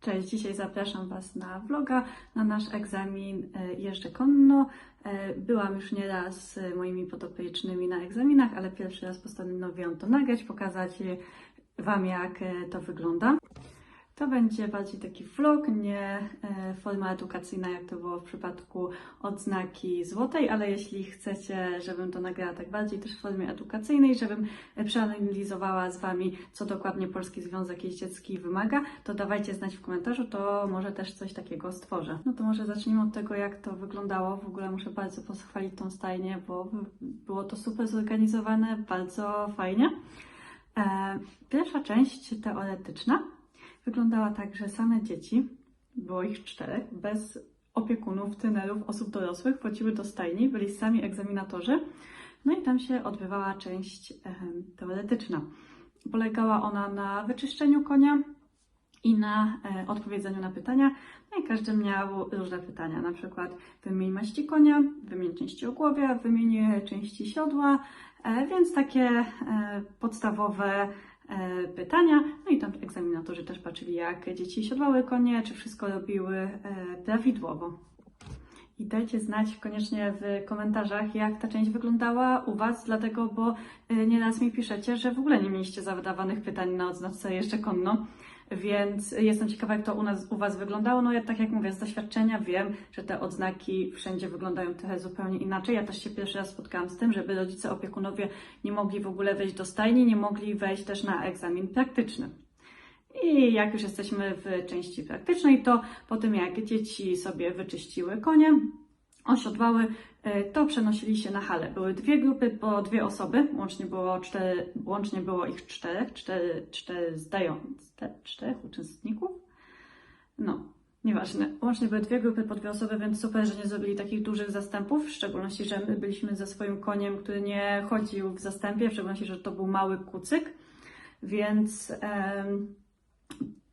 Cześć, dzisiaj zapraszam Was na vloga, na nasz egzamin e, jeżdżę konno. E, Byłam już nieraz z moimi podopiecznymi na egzaminach, ale pierwszy raz postanowiłam to nagrać, pokazać Wam jak e, to wygląda. To będzie bardziej taki vlog, nie e, forma edukacyjna, jak to było w przypadku odznaki złotej, ale jeśli chcecie, żebym to nagrała tak bardziej też w formie edukacyjnej, żebym e, przeanalizowała z Wami, co dokładnie Polski Związek Jeździecki wymaga, to dawajcie znać w komentarzu, to może też coś takiego stworzę. No to może zacznijmy od tego, jak to wyglądało. W ogóle muszę bardzo pochwalić tą stajnię, bo było to super zorganizowane, bardzo fajnie. E, Pierwsza część teoretyczna wyglądała tak, że same dzieci, było ich czterech, bez opiekunów, trenerów, osób dorosłych, wchodziły do stajni, byli sami egzaminatorzy, no i tam się odbywała część teoretyczna. Polegała ona na wyczyszczeniu konia i na e, odpowiedzeniu na pytania. No i każdy miał różne pytania, na przykład wymień maści konia, wymień części ogłowia, wymień części siodła, e, więc takie e, podstawowe e, pytania. No i tam egzaminatorzy też patrzyli, jak dzieci siodłały konie, czy wszystko robiły e, prawidłowo. I dajcie znać koniecznie w komentarzach, jak ta część wyglądała u Was, dlatego, bo e, nieraz mi piszecie, że w ogóle nie mieliście zadawanych pytań na odznaczce jeszcze konno. Więc jestem ciekawa, jak to u nas, u Was wyglądało. No ja tak jak mówię, z doświadczenia wiem, że te odznaki wszędzie wyglądają trochę zupełnie inaczej. Ja też się pierwszy raz spotkałam z tym, żeby rodzice, opiekunowie nie mogli w ogóle wejść do stajni, nie mogli wejść też na egzamin praktyczny. I jak już jesteśmy w części praktycznej, to po tym jak dzieci sobie wyczyściły konie, osiodłały, e, to przenosili się na halę. Były dwie grupy po dwie osoby, łącznie było, cztery, łącznie było ich czterech, cztery, cztery zdając, te- czterech uczestników. No, nieważne. Łącznie były dwie grupy po dwie osoby, więc super, że nie zrobili takich dużych zastępów, w szczególności, że my byliśmy ze swoim koniem, który nie chodził w zastępie, w szczególności, że to był mały kucyk, więc em,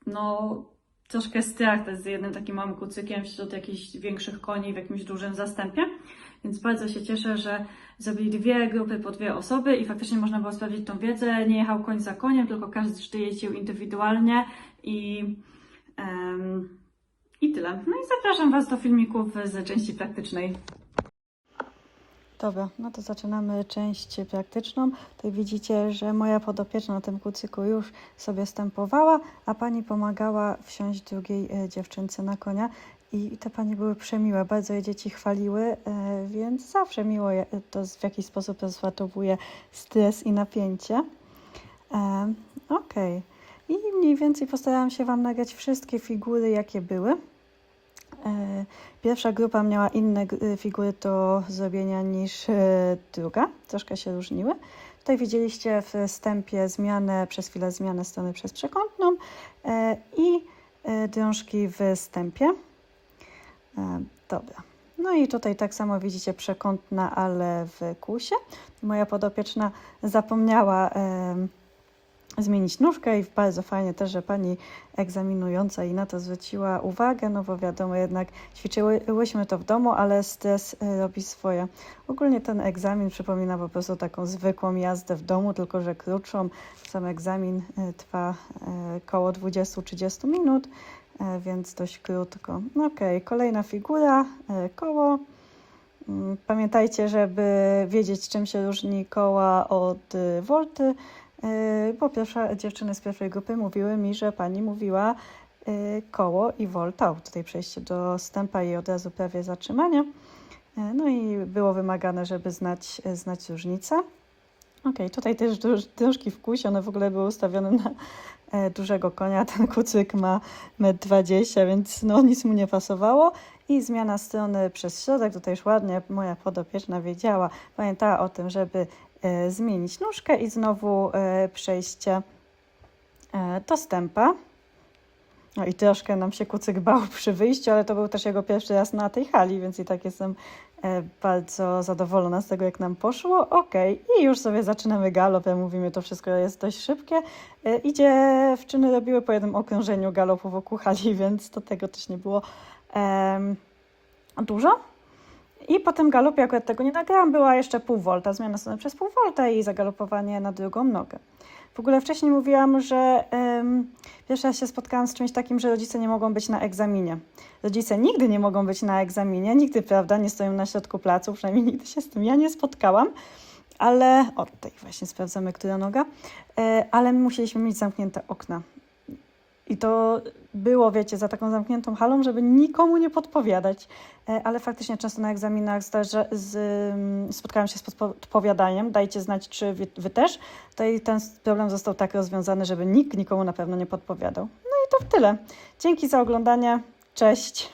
no troszkę strach też z jednym takim małym kucykiem wśród jakichś większych koni w jakimś dużym zastępie. Więc bardzo się cieszę, że zrobili dwie grupy po dwie osoby i faktycznie można było sprawdzić tą wiedzę. Nie jechał koń za koniem, tylko każdy jeździł indywidualnie i, em, i tyle. No i zapraszam Was do filmików z części praktycznej. Dobra, no to zaczynamy część praktyczną. Tutaj widzicie, że moja podopieczna na tym kucyku już sobie stępowała, a pani pomagała wsiąść drugiej e, dziewczynce na konia. I te pani były przemiłe, bardzo je dzieci chwaliły, e, więc zawsze miło je, to w jakiś sposób rozładowuje stres i napięcie. E, Okej. I mniej więcej postarałam się Wam nagrać wszystkie figury, jakie były. E, Pierwsza grupa miała inne y, figury do zrobienia niż e, druga, troszkę się różniły. Tutaj widzieliście w wstępie zmianę, przez chwilę zmianę strony przez przekątną e, i e, drążki w wstępie. E, Dobra. No i tutaj tak samo widzicie przekątna, ale w kusie. Moja podopieczna zapomniała zmienić nóżkę i bardzo fajnie też, że pani egzaminująca i na to zwróciła uwagę, no bo wiadomo, jednak ćwiczyłyśmy to w domu, ale stres y, robi swoje. Ogólnie ten egzamin przypomina po prostu taką zwykłą jazdę w domu, tylko że krótszą. Sam egzamin y, trwa y, około 20-30 minut, y, więc dość krótko. No Okej, kolejna figura, y, koło. Mm, Pamiętajcie, żeby wiedzieć, czym się różni koła od y, wolty, y, bo pierwsza, dziewczyny z pierwszej grupy mówiły mi, że pani mówiła y, koło i volta. O, Tutaj przejście do stępa i od razu prawie zatrzymanie. Y, No i było wymagane, żeby znać, y, znać różnicę. Okej, tutaj też duż, drążki w kusie, one w ogóle były ustawione na e, dużego konia. Ten kucyk ma 1,20 m, więc no nic mu nie pasowało. I zmiana strony przez środek, tutaj już ładnie moja podopieczna wiedziała, pamiętała o tym, żeby zmienić nóżkę i znowu e, przejście e, do stępa. No i troszkę nam się kucyk bał przy wyjściu, ale to był też jego pierwszy raz na tej hali, więc i tak jestem e, bardzo zadowolona z tego, jak nam poszło. Okej, i już sobie zaczynamy galop. Jak mówimy, to wszystko jest dość szybkie. E, I dziewczyny robiły po jednym okrążeniu galopu wokół hali, więc do tego też nie było em, dużo. I po tym galopie, akurat tego nie nagrałam, była jeszcze pół volta, zmiana strony przez pół volta i zagalopowanie na drugą nogę. W ogóle wcześniej mówiłam, że em, pierwszy raz się spotkałam z czymś takim, że rodzice nie mogą być na egzaminie. Rodzice nigdy nie mogą być na egzaminie, nigdy, prawda, nie stoją na środku placu, przynajmniej nigdy się z tym ja nie spotkałam, ale, o tutaj właśnie sprawdzamy, która noga, e, ale my musieliśmy mieć zamknięte okna. I to było, wiecie, za taką zamkniętą halą, żeby nikomu nie podpowiadać. E, Ale faktycznie często na egzaminach ym, spotkałam się z podpowiadaniem. Dajcie znać, czy wy, wy też. Tutaj ten problem został tak rozwiązany, żeby nikt nikomu na pewno nie podpowiadał. No i to tyle. Dzięki za oglądanie. Cześć.